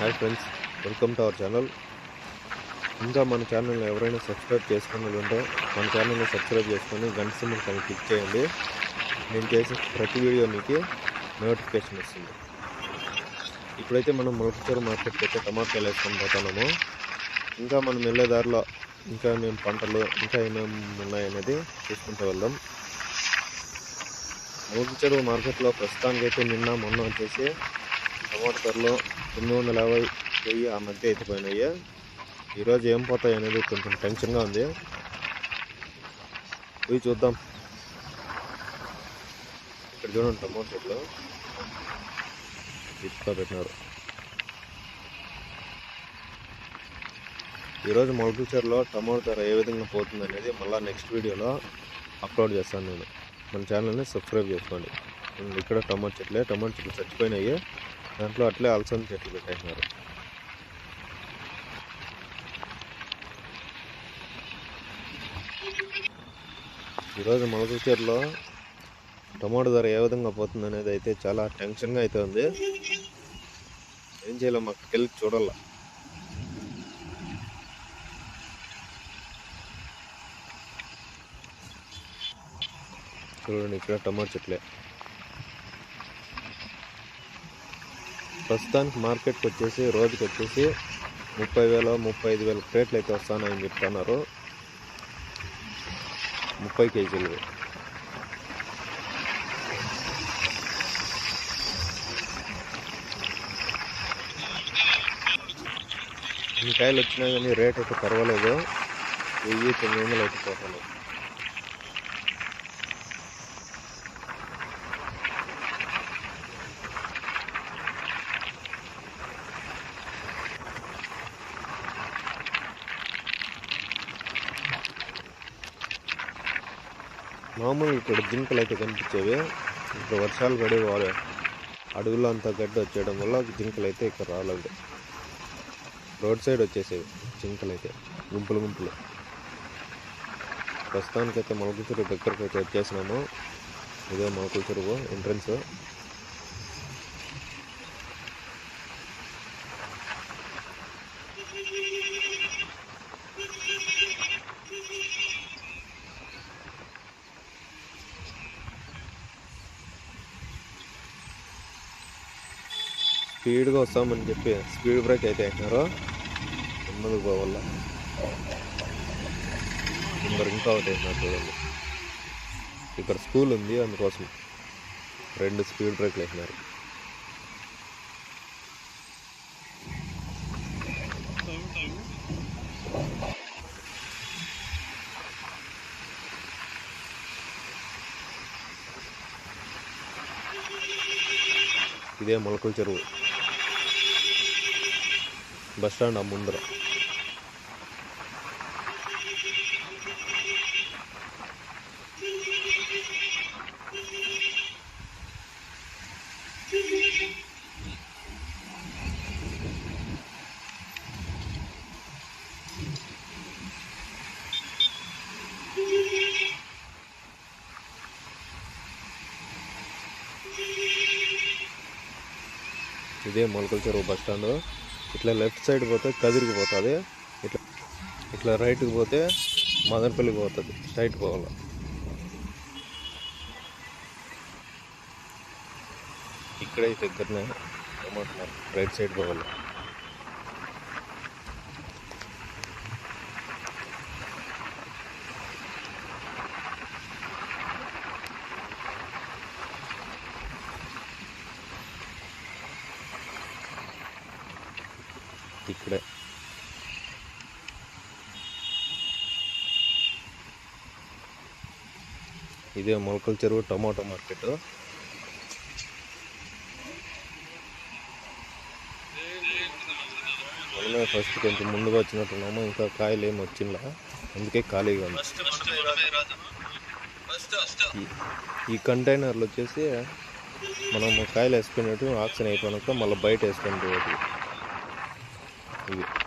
Hi friends welcome to our channel. ఇంకా మన ఛానల్ని ఎవరైనా సబ్స్క్రైబ్ చేసుకుని ఉంటే మన ఛానల్ని సబ్స్క్రైబ్ చేసుకొని గంట సింబల్ కానీ క్లిక్ చేయండి. నేను చేసే ప్రతి వీడియో మీకు నోటిఫికేషన్ వస్తుంది. ఇప్పుడైతే మనం మొలకచూరు మార్కెట్కి అయితే టమాటాలు వేసుకొని పోతున్నాము. ఇంకా మనం వెళ్ళే దారిలో ఇంకా మేము పంటలు ఇంకా ఏమేమి ఉన్నాయనేది చూసుకుంటూ వెళ్దాం. మొలకచెరువు మార్కెట్లో ప్రస్తుతానికైతే నిన్న మొన్న వచ్చేసి టమాటా ధరలు తొమ్మిది వందల యాభై వెయ్యి ఆ మధ్య అయితే పోయినాయి ఈరోజు ఏం పోతాయి అనేది కొంచెం టెన్షన్గా ఉంది. పోయి చూద్దాం. ఇక్కడ చూడండి టమాటా చెట్లు. ఇసుక పెట్టినారు. ఈరోజు మొలకచర్లో టమాటా ధర ఏ విధంగా పోతుంది అనేది మళ్ళీ నెక్స్ట్ వీడియోలో అప్లోడ్ చేస్తాను నేను. మన ఛానల్ని సబ్స్క్రైబ్ చేసుకోండి. ఇక్కడ టమాటా చెట్లే టమాటా చెట్లు చచ్చిపోయినాయి. దాంట్లో అట్లే అలసంద చెట్లు పెట్టేసినారు. ఈరోజు మొలకచర్లో టమాటో ధర ఏ విధంగా పోతుంది అనేది అయితే చాలా టెన్షన్గా అయితే ఉంది. ఏం చేయాలో మాకు వెళ్ళి చూడాల. చూడండి ఇక్కడ టమాటో చెట్లే. ప్రస్తుతానికి మార్కెట్కి వచ్చేసి రోజుకి వచ్చేసి ముప్పై వేల ముప్పై ఐదు వేల క్రేట్లు అయితే వస్తానని చెప్తున్నారు. ముప్పై కేజీలు. ఈ కాయలు వచ్చినా కానీ రేట్ అయితే పర్వాలేదు. వెయ్యి తొమ్మిది వందలు అయితే పోతున్నాయి మామూలు ఇక్కడ జింకలు అయితే కనిపించేవి. ఇప్పుడు వర్షాలు పడి వారు అడవుల్లో అంతా గడ్డి వచ్చేయడం వల్ల జింకలు అయితే ఇక్కడ రాలేదు. రోడ్ సైడ్ వచ్చేసేవి జింకలు అయితే గుంపులు గుంపులు. ప్రస్తుతానికైతే మొలకల చెరువు దగ్గరకు అయితే వచ్చేసినాము. ఇదే మొలకల చెరువు ఎంట్రన్స్. స్పీడ్గా వస్తామని చెప్పి స్పీడ్ బ్రేక్ అయితే వేసినారు ముందుకు పోవాల? నెంబర్ ఇంకా ఒకటి వేసినారు చూడండి. ఇక్కడ స్కూల్ ఉంది అందుకోసం రెండు స్పీడ్ బ్రేక్లు వేసినారు ఇదే మొలకల చెరువు. బస్ స్టాండ్ ఆ ముందర ఇదే మొలకల చెరువు బస్ స్టాండ్ ఇట్లా లెఫ్ట్ సైడ్ పోతే కదిరికి పోతుంది. ఇట్లా ఇట్లా రైట్కి పోతే మదనపల్లికి పోతుంది. స్ట్రైట్ పోవాలి. ఇక్కడే దగ్గరనే రైట్ సైడ్ పోవాలి. ఇక్కడే. ఇదే మొలకల చెరువు టమాటో మార్కెట్. మనమే ఫస్ట్ కొంచెం ముందుగా వచ్చినట్టున్నాము ఇంకా కాయలు ఏమి వచ్చిందా అందుకే ఖాళీగా ఉంది. ఈ- ఈ కంటైనర్లు వచ్చేసి మనం కాయలు వేసుకునేట్టు ఆక్సిజన్ అయిపోయినాక మళ్ళీ బయట వేసుకొని పోయేది See you.